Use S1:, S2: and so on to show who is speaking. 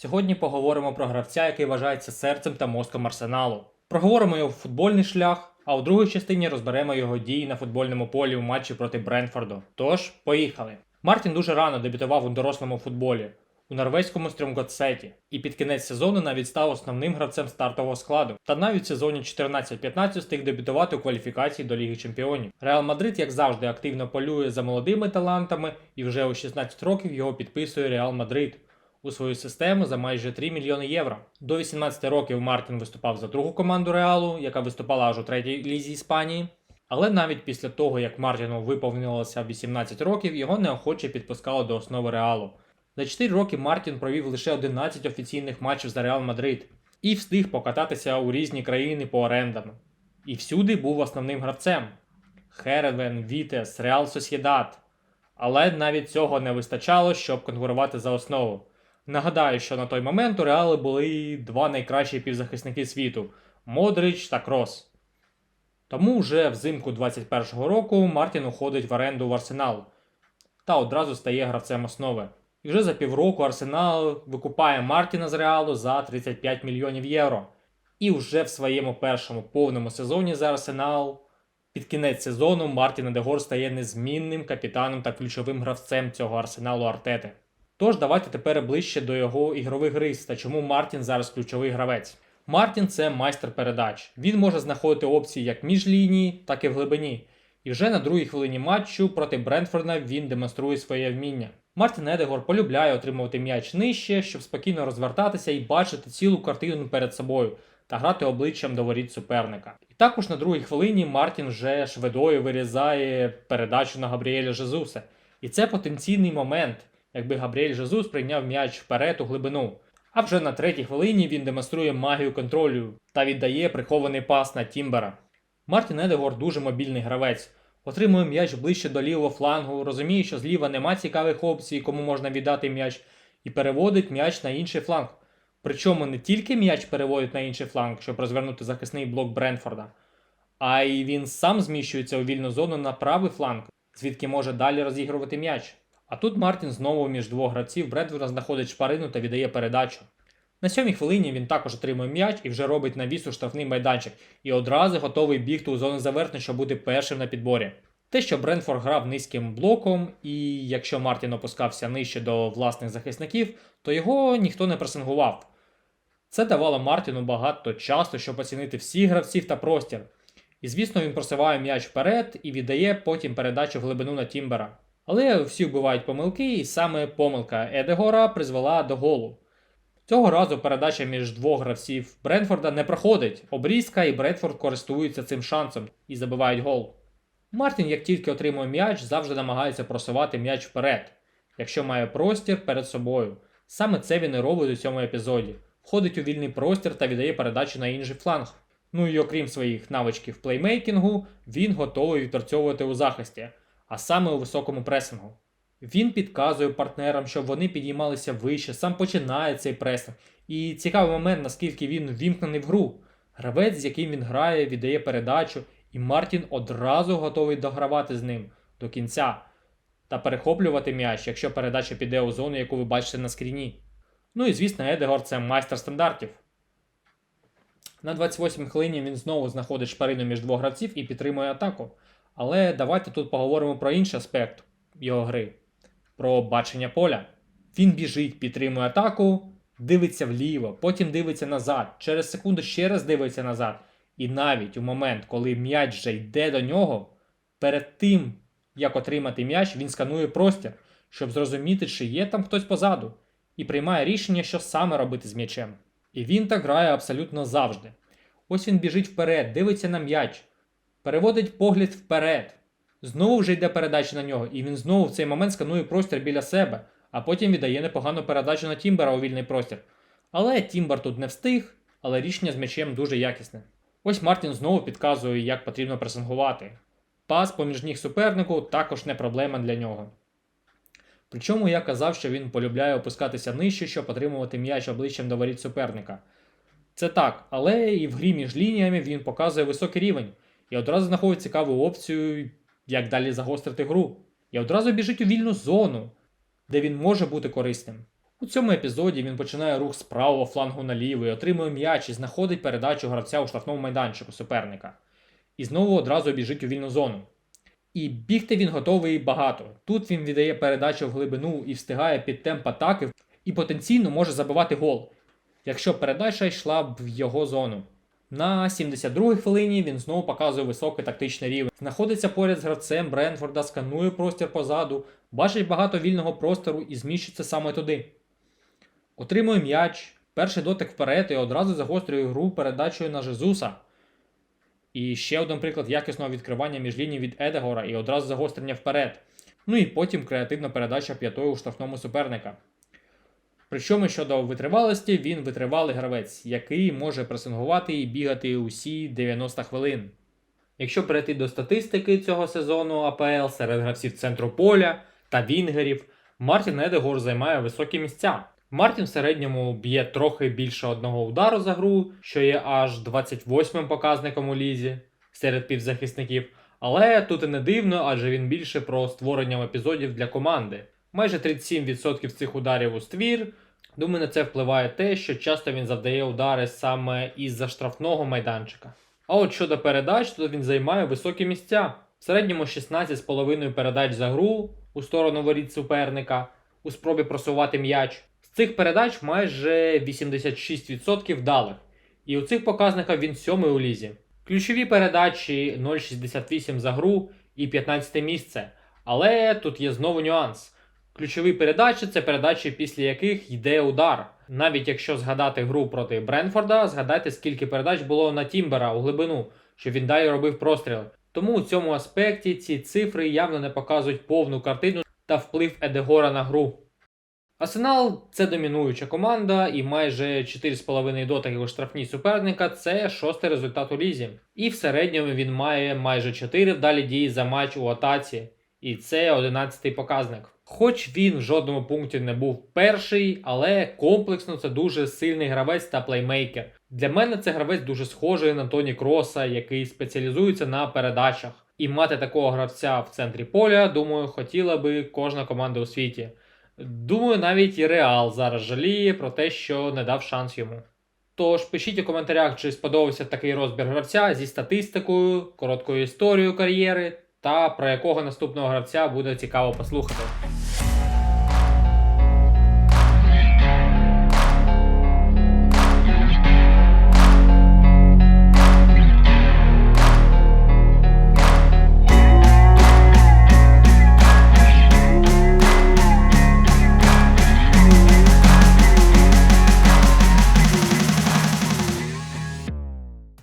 S1: Сьогодні поговоримо про гравця, який вважається серцем та мозком арсеналу. Проговоримо його футбольний шлях, а у другій частині розберемо його дії на футбольному полі у матчі проти Бренфорду. Тож, поїхали. Мартін дуже рано дебютував у дорослому футболі у норвезькому стрімготсеті і під кінець сезону навіть став основним гравцем стартового складу. Та навіть в сезоні 14-15 встиг дебютувати у кваліфікації до Ліги Чемпіонів. Реал Мадрид, як завжди, активно полює за молодими талантами, і вже у 16 років його підписує Реал Мадрид у свою систему за майже 3 мільйони євро. До 18 років Мартін виступав за другу команду Реалу, яка виступала аж у третій лізі Іспанії. Але навіть після того, як Мартіну виповнилося 18 років, його неохоче підпускали до основи Реалу. За 4 роки Мартін провів лише 11 офіційних матчів за Реал Мадрид і встиг покататися у різні країни по орендам. І всюди був основним гравцем: Херевен, Вітес, Реал Сосєдат. Але навіть цього не вистачало, щоб конкурувати за основу. Нагадаю, що на той момент у Реали були два найкращі півзахисники світу Модрич та Крос. Тому вже взимку 21-го року Мартін уходить в оренду в Арсенал та одразу стає гравцем основи. І вже за півроку Арсенал викупає Мартіна з Реалу за 35 мільйонів євро. І вже в своєму першому повному сезоні за Арсенал під кінець сезону Мартін Дегор стає незмінним капітаном та ключовим гравцем цього арсеналу Артети. Тож давайте тепер ближче до його ігрових рис та чому Мартін зараз ключовий гравець. Мартін це майстер передач. Він може знаходити опції як між лінії, так і в глибині. І вже на другій хвилині матчу проти Брентфорда він демонструє своє вміння. Мартін Едегор полюбляє отримувати м'яч нижче, щоб спокійно розвертатися і бачити цілу картину перед собою та грати обличчям до воріт суперника. І також на другій хвилині Мартін вже швидою вирізає передачу на Габріеля Жезуса. І це потенційний момент, якби Габріель Жезус прийняв м'яч вперед у глибину. А вже на третій хвилині він демонструє магію контролю та віддає прихований пас на Тімбера. Мартін Едегор дуже мобільний гравець. Отримує м'яч ближче до лівого флангу, розуміє, що зліва нема цікавих опцій, кому можна віддати м'яч, і переводить м'яч на інший фланг. Причому не тільки м'яч переводить на інший фланг, щоб розвернути захисний блок Бренфорда, а й він сам зміщується у вільну зону на правий фланг, звідки може далі розігрувати м'яч. А тут Мартін знову між двох гравців Бредфорда знаходить шпарину та віддає передачу. На сьомій хвилині він також отримує м'яч і вже робить навіс у штрафний майданчик, і одразу готовий бігти у зону завершення, щоб бути першим на підборі. Те, що Бренфорд грав низьким блоком, і якщо Мартін опускався нижче до власних захисників, то його ніхто не пресингував. Це давало Мартіну багато часу, щоб оцінити всіх гравців та простір. І звісно, він просиває м'яч вперед і віддає потім передачу в глибину на Тімбера. Але у всіх бувають помилки, і саме помилка Едегора призвела до голу. Цього разу передача між двох гравців Бренфорда не проходить. Обрізка і Бредфорд користуються цим шансом і забивають гол. Мартін, як тільки отримує м'яч, завжди намагається просувати м'яч вперед, якщо має простір перед собою. Саме це він і робить у цьому епізоді. Входить у вільний простір та віддає передачу на інший фланг. Ну і окрім своїх навичків плеймейкінгу, він готовий відпрацьовувати у захисті, а саме у високому пресингу. Він підказує партнерам, щоб вони підіймалися вище, сам починає цей пресинг. І цікавий момент, наскільки він ввімкнений в гру. Гравець, з яким він грає, віддає передачу, і Мартін одразу готовий догравати з ним до кінця та перехоплювати м'яч, якщо передача піде у зону, яку ви бачите на скріні. Ну і звісно, Едегор це майстер стандартів. На 28 хвилині він знову знаходить шпарину між двох гравців і підтримує атаку. Але давайте тут поговоримо про інший аспект його гри про бачення поля. Він біжить, підтримує атаку, дивиться вліво, потім дивиться назад, через секунду ще раз дивиться назад. І навіть у момент, коли м'яч вже йде до нього, перед тим, як отримати м'яч, він сканує простір, щоб зрозуміти, чи є там хтось позаду, і приймає рішення, що саме робити з м'ячем. І він так грає абсолютно завжди. Ось він біжить вперед, дивиться на м'яч, переводить погляд вперед. Знову вже йде передача на нього, і він знову в цей момент сканує простір біля себе, а потім віддає непогану передачу на Тімбера у вільний простір. Але Тімбер тут не встиг, але рішення з м'ячем дуже якісне. Ось Мартін знову підказує, як потрібно пресингувати. Пас поміж ніг супернику також не проблема для нього. Причому я казав, що він полюбляє опускатися нижче, щоб отримувати м'яч обличчям до воріт суперника. Це так, але і в грі між лініями він показує високий рівень і одразу знаходить цікаву опцію, як далі загострити гру. І одразу біжить у вільну зону, де він може бути корисним. У цьому епізоді він починає рух з правого флангу на лівий, отримує м'яч і знаходить передачу гравця у штрафному майданчику суперника. І знову одразу біжить у вільну зону. І бігти він готовий багато. Тут він віддає передачу в глибину і встигає під темп атаки і потенційно може забивати гол, якщо передача йшла б в його зону. На 72-й хвилині він знову показує високий тактичний рівень. Знаходиться поряд з гравцем Бренфорда, сканує простір позаду, бачить багато вільного простору і зміщується саме туди. Отримує м'яч, перший дотик вперед і одразу загострює гру передачею на Жезуса. І ще один приклад якісного відкривання між ліній від Едегора і одразу загострення вперед. Ну і потім креативна передача п'ятою у штрафному суперника. Причому щодо витривалості, він витривалий гравець, який може пресингувати і бігати усі 90 хвилин. Якщо перейти до статистики цього сезону АПЛ серед гравців центру поля та вінгерів, Мартін Едегор займає високі місця. Мартін в середньому б'є трохи більше одного удару за гру, що є аж 28-м показником у лізі серед півзахисників. Але тут і не дивно, адже він більше про створення епізодів для команди. Майже 37% цих ударів у ствір. Думаю, на це впливає те, що часто він завдає удари саме із-за штрафного майданчика. А от щодо передач, то він займає високі місця. В середньому 16,5 передач за гру у сторону воріт суперника у спробі просувати м'яч. З цих передач майже 86% вдалих. І у цих показниках він сьомий у лізі. Ключові передачі 0,68 за гру і 15 місце. Але тут є знову нюанс. Ключові передачі це передачі, після яких йде удар. Навіть якщо згадати гру проти Бренфорда, згадайте, скільки передач було на Тімбера у глибину, що він далі робив простріли. Тому у цьому аспекті ці цифри явно не показують повну картину та вплив Едегора на гру. Арсенал це домінуюча команда, і майже 4,5 дотики у штрафній суперника це шостий результат у лізі. І в середньому він має майже 4 вдалі дії за матч у атаці, і це 11-й показник. Хоч він в жодному пункті не був перший, але комплексно це дуже сильний гравець та плеймейкер. Для мене це гравець дуже схожий на Тоні Кроса, який спеціалізується на передачах. І мати такого гравця в центрі поля, думаю, хотіла би кожна команда у світі. Думаю, навіть і Реал зараз жаліє про те, що не дав шанс йому. Тож пишіть у коментарях, чи сподобався такий розбір гравця зі статистикою, короткою історією кар'єри та про якого наступного гравця буде цікаво послухати.